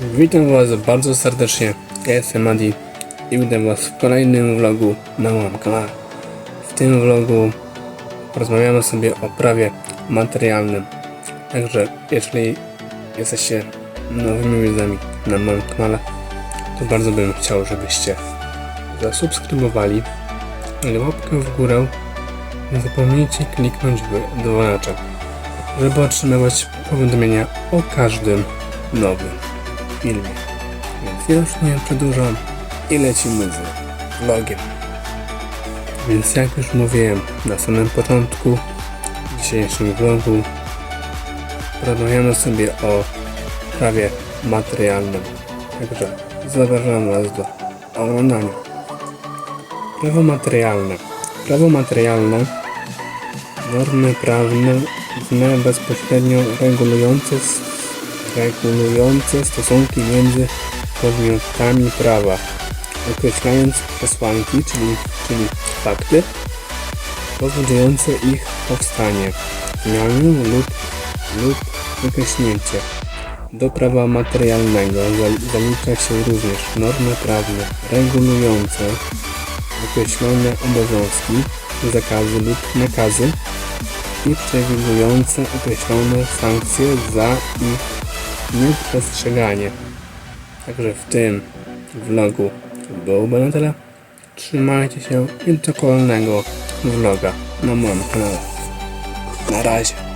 Witam Was bardzo serdecznie. Ja jestem Adi i witam Was w kolejnym vlogu na kanale. W tym vlogu porozmawiamy sobie o prawie materialnym. Także jeżeli jesteście nowymi widzami na moim kanale, to bardzo bym chciał, żebyście zasubskrybowali, łapkę w górę. Nie zapomnijcie kliknąć w dzwoneczek, żeby otrzymywać powiadomienia o każdym nowym filmie. Więc już nie przedłużam i lecimy z vlogiem. Więc jak już mówiłem na samym początku w dzisiejszym vlogu, porozmawiamy sobie o prawie materialnym. Także zapraszam Was do oglądania. Prawo materialne. Prawo materialne normy prawne bezpośrednio regulujące, regulujące stosunki między podmiotami prawa, określając przesłanki, czyli, czyli fakty, powodujące ich powstanie, zmianę lub, lub wykreśnięcie. Do prawa materialnego za- zalicza się również normy prawne regulujące określone obowiązki, zakazy lub nakazy i przewidujące określone sankcje za ich nieprzestrzeganie. Także w tym vlogu byłoby na tyle. Trzymajcie się i do kolejnego vloga na moim kanale. Na razie.